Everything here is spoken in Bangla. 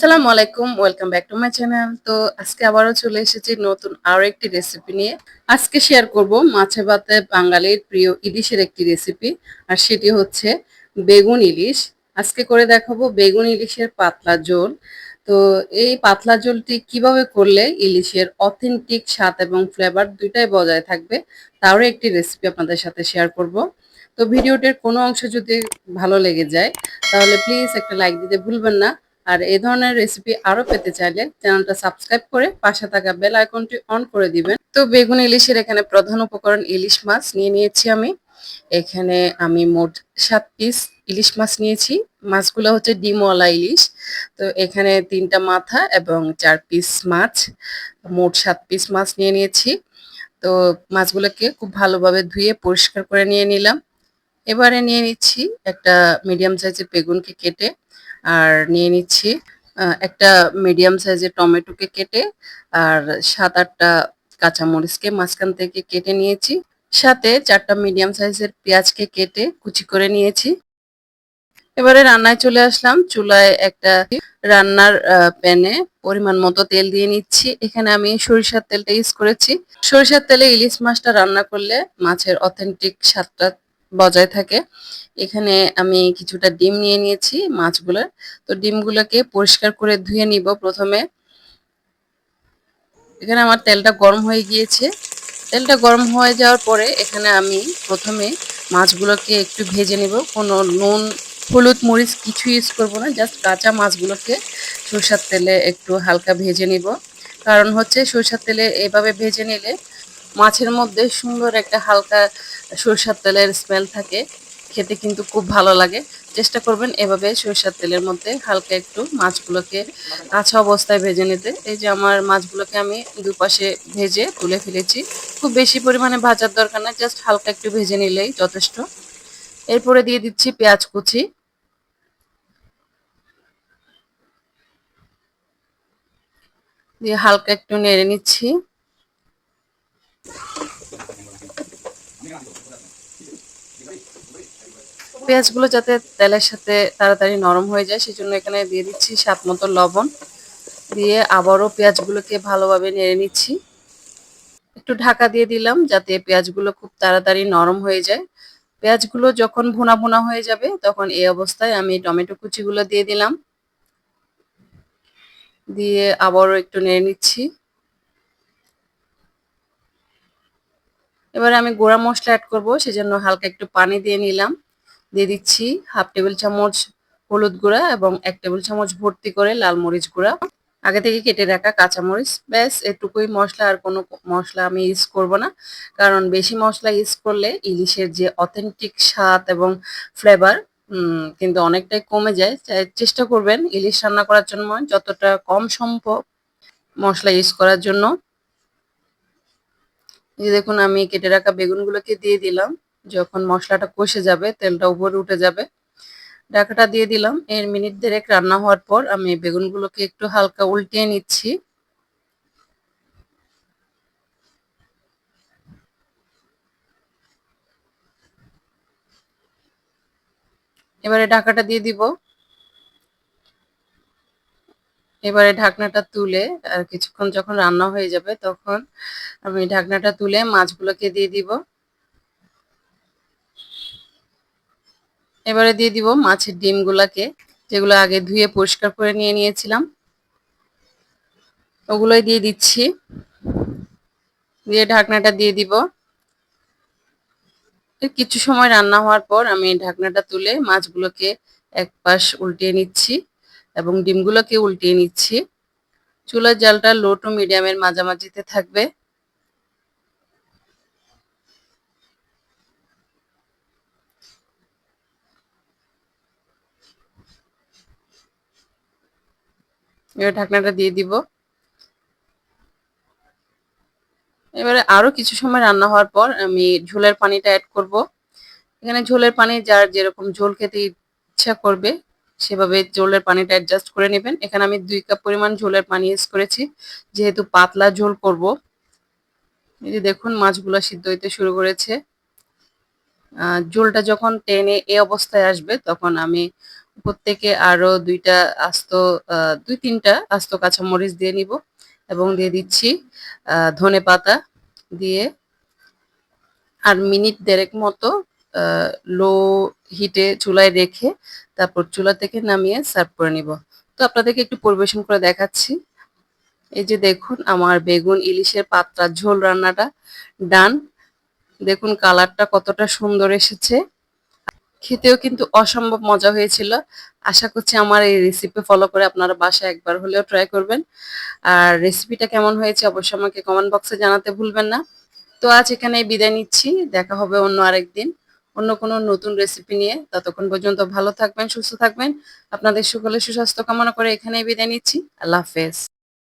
আসসালামু আলাইকুম welcome back to my channel তো আজকে আবারও চলে এসেছি নতুন আরও একটি রেসিপি নিয়ে। আজকে শেয়ার করব মাছে ভাতে বাঙালির প্রিয় ইলিশের একটি রেসিপি আর সেটি হচ্ছে বেগুন ইলিশ। আজকে করে দেখাবো বেগুন ইলিশের পাতলা ঝোল। তো এই পাতলা ঝোলটি কীভাবে করলে ইলিশের অথেন্টিক স্বাদ এবং ফ্লেভার দুইটাই বজায় থাকবে, তারও একটি রেসিপি আপনাদের সাথে শেয়ার করব। তো ভিডিওটির কোনো অংশ যদি ভালো লেগে যায়, তাহলে প্লিজ একটা লাইক দিতে ভুলবেন না। আর এই ধরনের রেসিপি আরও পেতে চাইলে চ্যানেলটা সাবস্ক্রাইব করে পাশে থাকা বেল আইকনটি অন করে দিবেন। তো বেগুন, ইলিশের এখানে প্রধান উপকরণ ইলিশ মাছ নিয়ে নিয়েছি আমি। এখানে আমি মোট সাত পিস ইলিশ মাছ নিয়েছি। মাছগুলো হচ্ছে ডিমওয়ালা ইলিশ। তো এখানে তিনটা মাথা এবং চার পিস মাছ, মোট সাত পিস মাছ নিয়ে নিয়েছি। তো মাছগুলোকে খুব ভালোভাবে ধুয়ে পরিষ্কার করে নিয়ে নিলাম। এবারে নিয়ে নিচ্ছি একটা মিডিয়াম সাইজের বেগুনকে কেটে আর নিয়ে নিচ্ছি একটা মিডিয়াম সাইজের টমেটোকে কেটে আর সাত আটটা কাঁচামরিচকে মাঝখান থেকে কেটে নিয়েছি। সাথে চারটা মিডিয়াম সাইজের পেঁয়াজকে কেটে কুচি করে নিয়েছি। এবারে রান্নায় চলে আসলাম। চুলায় একটা রান্নার প্যানে পরিমাণ মতো তেল দিয়ে নিচ্ছি। এখানে আমি সরিষার তেলটা ইউজ করেছি। সরিষার তেলে ইলিশ মাছটা রান্না করলে মাছের অথেন্টিক স্বাদটা বজায় থাকে। এখানে আমি কিছুটা ডিম নিয়ে নিয়েছি মাছগুলোর। তো ডিমগুলোকে পরিষ্কার করে ধুয়ে নিব প্রথমে। এখানে আমার তেলটা গরম হয়ে গিয়েছে। তেলটা গরম হয়ে যাওয়ার পরে এখানে আমি প্রথমে মাছগুলোকে একটু ভেজে নেব। কোনো নুন, হলুদ মরিচ কিছু ইউজ করব না জাস্ট কাঁচা মাছগুলোকে সরষার তেলে একটু হালকা ভেজে নিব। কারণ হচ্ছে সরষার তেলে এভাবে ভেজে নিলে মাছের মধ্যে সুন্দর একটা হালকা সরষার তেলের স্মেল থাকে। খেতে কিন্তু খুব ভালো লাগে। চেষ্টা করবেন এভাবে সরষার তেলের মধ্যে হালকা একটু মাছগুলোকে কাঁচা অবস্থায় ভেজে নিতে। এই যে আমার মাছগুলোকে আমি দুপাশে ভেজে তুলে ফেলেছি। খুব বেশি পরিমাণে ভাজার দরকার না জাস্ট হালকা একটু ভেজে নিলেই যথেষ্ট। এরপরে দিয়ে দিচ্ছি পেঁয়াজ কুচি। দিয়ে হালকা একটু নেড়ে নিচ্ছি। পেঁয়াজগুলো যাতে তেলের সাথে তাড়াতাড়ি নরম হয়ে যায়, সেজন্য এখানে দিয়ে দিচ্ছি স্বাদ মতো লবণ। দিয়ে আবারও পেঁয়াজগুলোকে ভালোভাবে নেড়ে নিচ্ছি। একটু ঢাকা দিয়ে দিলাম যাতে পেঁয়াজগুলো খুব তাড়াতাড়ি নরম হয়ে যায়। পেঁয়াজগুলো যখন ভুনা ভুনা হয়ে যাবে, তখন এই অবস্থায় আমি টমেটো কুচিগুলো দিয়ে দিলাম। দিয়ে আবারও একটু নেড়ে নিচ্ছি। এবারে আমি গুঁড়া মশলা অ্যাড করব, সেজন্য হালকা একটু পানি দিয়ে নিলাম। দিয়ে দিচ্ছি হাফ টেবিল চামচ হলুদ গুঁড়া এবং এক টেবিল চামচ ভর্তি করে লাল মরিচ গুঁড়া। আগে থেকে কেটে রাখা কাঁচামরিচ, ব্যাস, এটুকুই মশলা, আর কোনো মশলা আমি ইউজ করব না। কারণ বেশি মশলা ইউজ করলে ইলিশের যে অথেন্টিক স্বাদ এবং ফ্লেভার কিন্তু অনেকটাই কমে যায়। চেষ্টা করবেন ইলিশ রান্না করার জন্য, যতটা কম সম্ভব মশলা ইউজ করার জন্য। দেখুন, আমি কেটে রাখা বেগুনগুলোকে দিয়ে দিলাম। যখন মশলাটা কষে যাবে, তেলটা উপরে উঠে যাবে। ঢাকাটা দিয়ে দিলাম। এর মিনিট দেড়েক রান্না হওয়ার পর আমি বেগুনগুলোকে একটু হালকা উল্টিয়ে নিচ্ছি। এবারে ঢাকাটা দিয়ে দিব। এবারে ঢাকনাটা তুলে, আর কিছুক্ষণ যখন রান্না হয়ে যাবে তখন আমি ঢাকনাটা তুলে মাছগুলোকে দিয়ে দিব। এবারে দিয়ে দিব মাছের ডিমগুলোকে, যেগুলো আগে ধুয়ে পরিষ্কার করে নিয়ে নিয়েছিলাম। ওগুলোই দিয়ে দিচ্ছি। দিয়ে ঢাকনাটা দিয়ে দিব। কিছু সময় রান্না হওয়ার পর আমি ঢাকনাটা তুলে মাছগুলোকে এক পাশ উল্টিয়ে নিচ্ছি। এবং ডিমগুলোকে উল্টিয়ে নিচ্ছি। চুলার জালটা লো টু মিডিয়ামের মাঝামাঝিতে থাকবে। এবার ঢাকনাটা দিয়ে দিব। এবারে আরও কিছু সময় রান্না হওয়ার পর আমি ঝোলের পানিটা অ্যাড করব। এখানে ঝোলের পানি যার যেরকম ঝোল খেতে ইচ্ছা করবে সেভাবে ঝোলের পানিটা অ্যাডজাস্ট করে নেবেন। এখানে আমি দুই কাপ পরিমাণ ঝোলের পানি ইউজ করেছি। যেহেতু পাতলা ঝোল করব, এই যে দেখুন মাছগুলো সিদ্ধ হইতে শুরু করেছে। ঝোলটা যখন টেনে এ অবস্থায় আসবে, তখন আমি প্রত্যেকে আরও দুইটা আস্ত দুই তিনটা আস্ত কাঁচামরিচ দিয়ে নিব এবং দিয়ে দিচ্ছি ধনে পাতা দিয়ে। আর মিনিট দেড়েক মতো লো হিটে চুলায় রেখে তারপর চুলা থেকে নামিয়ে সার্ভ করে নিব। তো আপনাদেরকে একটু পরিবেশন করে দেখাচ্ছি। এই যে দেখুন, আমার বেগুন ইলিশের পাতলা ঝোল রান্নাটা ডান দেখুন কালারটা কতটা সুন্দর এসেছে। খেতেও কিন্তু অসম্ভব মজা হয়েছিল। আশা করছি আমার এই রেসিপি ফলো করে আপনারা বাসায় একবার হলেও ট্রাই করবেন। আর রেসিপিটা কেমন হয়েছে অবশ্যই আমাকে কমেন্ট বক্সে জানাতে ভুলবেন না। তো আজ এখানে বিদায় নিচ্ছি। দেখা হবে অন্য আরেকদিন। অন্য কোনো নতুন রেসিপি নিয়ে। ততক্ষণ পর্যন্ত ভালো থাকবেন, সুস্থ থাকবেন। আপনাদের সকলের সুস্বাস্থ্য কামনা করে এখানেই বিদায় নিচ্ছি। আল্লাহ হাফেজ।